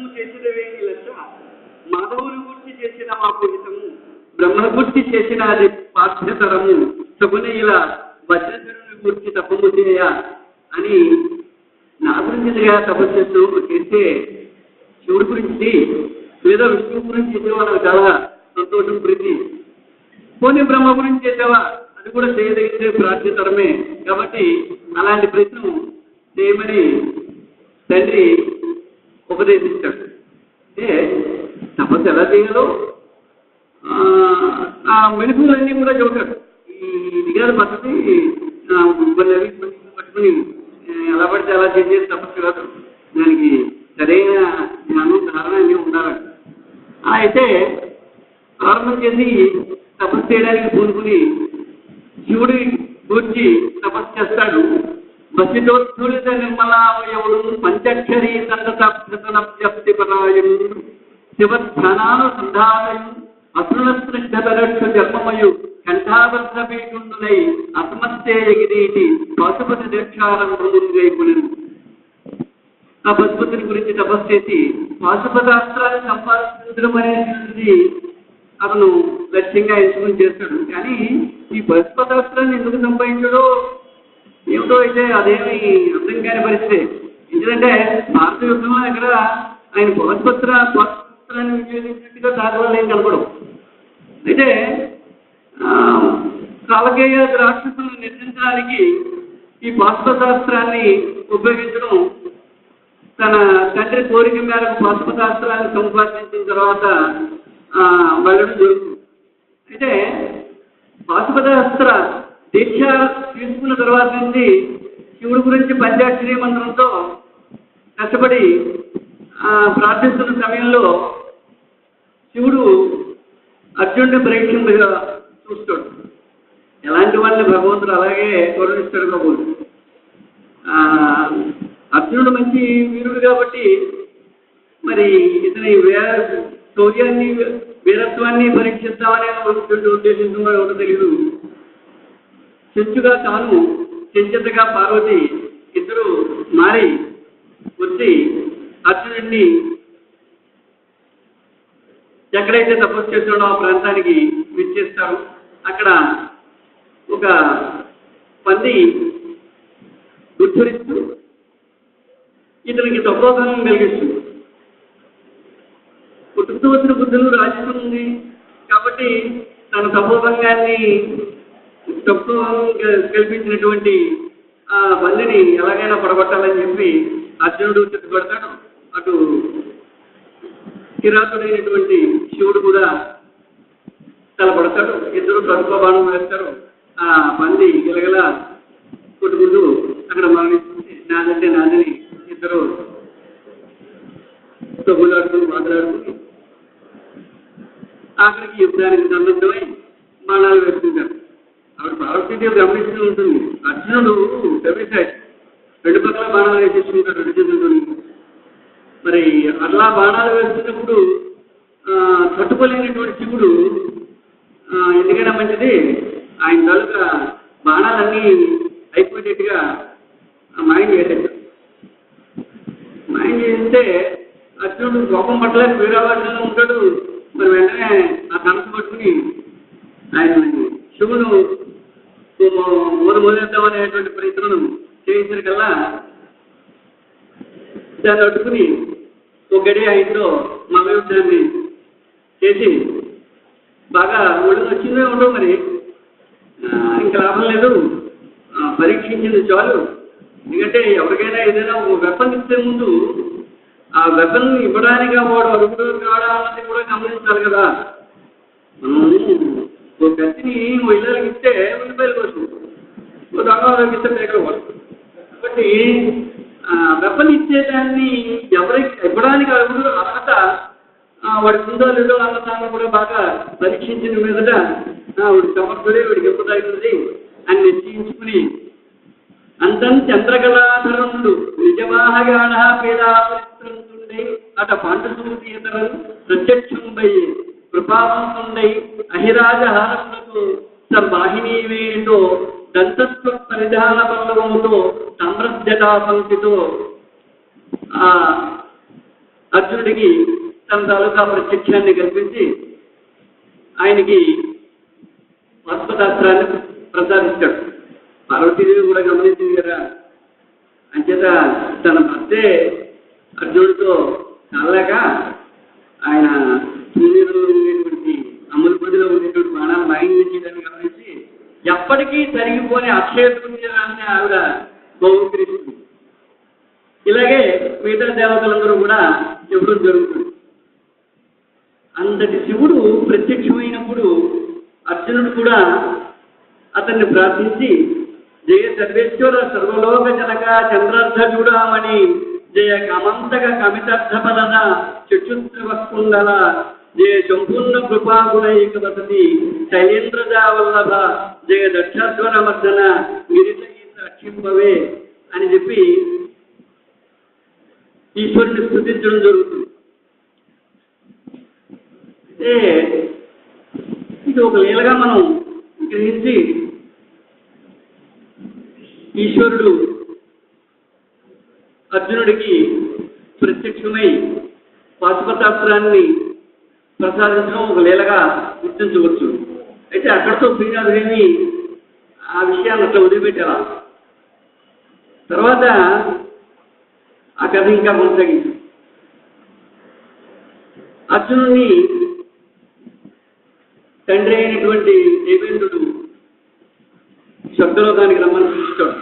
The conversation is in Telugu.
తపము చేసినవేమి లక్ష మాధవుని గురించి చేసిన మా పూజితము బ్రహ్మ గురించి చేసిన అది పాఠ్యతరము సగున ఇలా వజ్రధరుని గురించి తపము చేయ అని నా గురించిగా తపస్సు చేస్తూ చేస్తే శివుడి గురించి లేదా విష్ణువు గురించి చేసేవా నాకు చాలా సంతోషం ప్రీతి. పోనీ బ్రహ్మ గురించి చేసావా? అది కూడా చేయదగితే ప్రార్థితరమే కాబట్టి అలాంటి ప్రశ్న చేయమని తండ్రి ఉపదేశించాడు అంటే తపస్సు ఎలా చేయాలో? ఆ, మెడిసిన్లన్నీ కూడా చెబుతాడు ఈ ఇది కాదు పద్ధతి కొన్ని అవి పట్టుకుని ఎలా పడితే అలా చేసేది తపస్సు కాదు. దానికి సరైన జ్ఞానం ధారణ అన్నీ ఉండాలి. అయితే ప్రారంభం చేసి తపస్సు చేయడానికి పూనుకుని శివుడి గురించి తపస్సు చేస్తాడు. బసితోత్తులిత నిర్మలావయవుడు పంచక్షరీ సంతప్తి పరాయుడు శివస్థానానుసంధానయు అసురసృష్టరక్ష జన్మమయు కంఠాభద్రపీఠుండునై అసమస్తే ఎగిరీటి పశుపతి దీక్షారం ముందుగైపునను ఆ పశుపతిని గురించి తపస్సు చేసి పాశుపదాస్త్రాన్ని సంపాదించడం అనేది అతను లక్ష్యంగా ఎంచుకుని చేస్తాడు. కానీ ఈ పశుపదాస్త్రాన్ని ఎందుకు సంపాదించడో ఏమిటో అయితే అదేమి అర్థం కాని పరిస్థితి. ఎందుకంటే భారత యుద్ధంలో ఇక్కడ ఆయన పశుపత్ర పశుపత్రాన్ని వినియోగించినట్టుగా దాఖలాలు ఏం కనపడవు. అయితే ఆ, కాలకేయ రాక్షసులను నిర్మించడానికి ఈ పాశుపతాస్త్రాన్ని ఉపయోగించడం తన తండ్రి కోరిక మేరకు పాశుపతాస్త్రాన్ని సంపాదించిన తర్వాత ఆ, వెళ్ళడం జరుగుతుంది. అయితే పాశుపతాస్త్ర దీక్ష తీసుకున్న తర్వాత నుంచి శివుడి గురించి పంచాక్షరీ మంత్రంతో కష్టపడి ప్రార్థిస్తున్న సమయంలో శివుడు అర్జునుడిని పరీక్షించగా చూస్తాడు. ఎలాంటి వాళ్ళని భగవంతుడు అలాగే గౌరవిస్తాడు కాబోలు అర్జునుడు మంచి వీరుడు కాబట్టి మరి ఇతని వే శౌర్యాన్ని వీరత్వాన్ని పరీక్షిస్తామనే ఉద్దేశించడం ఎవరో తెలియదు. చెంచుగా తాను చెంచతగా పార్వతి ఇద్దరు మారి వచ్చి అర్జునుడిని ఎక్కడైతే తపస్సు చేస్తున్నాడో ఆ ప్రాంతానికి విచ్చేస్తారు. అక్కడ ఒక పంది ఉద్ధరిస్తూ ఇతనికి తపోధనం కలిగిస్తుంది పుట్టుకుతూ వచ్చిన బుద్ధులు రాజ్యం కాబట్టి తన తపోభంగాన్ని తప్పు కల్పించినటువంటి ఆ బల్లిని ఎలాగైనా పడగొట్టాలని చెప్పి అర్జునుడు చుట్టుపడతాడు అటు కిరాతుడైనటువంటి శివుడు కూడా తలపడతాడు. ఇద్దరు కడుపు బాణం వేస్తారు. ఆ పంది గిలగల కొట్టుకుంటూ అక్కడ మరణిస్తుంది. నాదంటే నాదని ఇద్దరు తగులాడుకుని మాట్లాడుకుని ఆఖరికి యుద్ధానికి సంబంధమై ఆవిడ గమనిస్తూ ఉంటుంది. అర్జునుడు గమనిస్తాడు రెండు పక్కల బాణాలు వేసేసుకుంటాడు రెండు చేతులతో మరి అట్లా బాణాలు వేస్తున్నప్పుడు తట్టుకోలేనటువంటి శివుడు ఎందుకైనా మంచిది ఆయన తాలూకా బాణాలన్నీ అయిపోయేటట్టుగా మైండ్ మాయం మైండ్ మాయం చేస్తే అర్జునుడు కోపం పట్టలేక వీరావాసంలో ఉంటాడు. మరి వెంటనే ఆ కనసు పట్టుకుని ఆయన శివుడు మూడు మొదలెద్దాం అనేటువంటి ప్రయత్నం చేయించరికల్లా దాన్ని అడ్డుకుని ఒక గడి ఆయనతో మగయుద్ధాన్ని చేసి బాగా ఒళ్ళు వచ్చిందే ఉండవు మరి? ఇంకా లాభం లేదు. పరీక్షించింది చాలు. ఎందుకంటే ఎవరికైనా ఏదైనా ఒక వెపన్ ఇచ్చే ముందు ఆ వెపన్ ఇవ్వడానికి వాడు అడుగుడు కావడం అన్నది కూడా గమనించాలి కదా. మనం ఓ కత్తిని ఓ ఇళ్ళకి ఇస్తే ఉల్లిపాయలు కోసం ఓ దొంగ ఇస్తే పేకలు కోసం కాబట్టి వెపన్ ఇచ్చేదాన్ని ఎవరికి ఇవ్వడానికి అడుగుడు అర్హత వాడికి ఉందో లేదో అన్నదాన్ని కూడా బాగా పరీక్షించిన మీదట వాడు సమర్థుడే వాడికి ఎప్పుడు అని నిశ్చయించుకుని అంతం చంద్రకళాధరుడు నిజమాహగాఢ పేదాపరిత్రంతుండై అట పాండసూతి ఇతరులు ప్రత్యక్షంబై కృపావంతుండై అహిరాజ హారములకు సంవాహినీవేటో దంతత్వ పరిధాన పల్లవముతో సమ్రజటా పంక్తితో ఆ అర్జునుడికి తన తాలూకా ప్రత్యక్షాన్ని కల్పించి ఆయనకి పద్మశాస్త్రాన్ని ప్రసాదించాడు. పార్వతీదేవి కూడా గమనించింది కదా. అంచేత తన భర్తే అర్జునుడితో కాలేక ఆయన శూన్యంలో ఉండేటువంటి అమలు పదిలో ఉండేటువంటి బాణాలు మాయించేదాన్ని గమనించి ఎప్పటికీ తరిగిపోని అక్షయ తృతీయాన్ని ఆవిడ బహుకరిస్తుంది ఇలాగే మిగతా దేవతలందరూ కూడా చెప్పడం జరుగుతుంది. అంతటి శివుడు ప్రత్యక్షమైనప్పుడు అర్జునుడు కూడా అతన్ని ప్రార్థించి జయ సర్వేశ్వర సర్వలోక జనక చంద్రార్థ చూడమని జయ కమంతక కమితార్థ పదన చక్షుత్ర వస్తుందల జయ సంపూర్ణ కృపాగుణైక వసతి శైలేంద్రజా వల్లభ జయ దక్షస్వర మర్దన మిరిత గీత అక్షింపవే అని చెప్పి ఈశ్వరుని స్థుతించడం జరుగుతుంది. అంటే ఇది ఒక లీలగా మనం గ్రహించి ఈశ్వరుడు అర్జునుడికి ప్రత్యక్షమై పాశుపతాస్త్రాన్ని ప్రసాదించడం ఒక లీలగా గుర్తించవచ్చు. అయితే అక్కడితో శ్రీనాథుడేమి ఆ విషయాన్ని అట్లా వదిలిపెట్టారా. తర్వాత ఆ కథ ఇంకా కొనసాగింది. అర్జునుడిని తండ్రి అయినటువంటి దేవేంద్రుడు శబ్దలోకానికి రమ్మని పిలుస్తాడు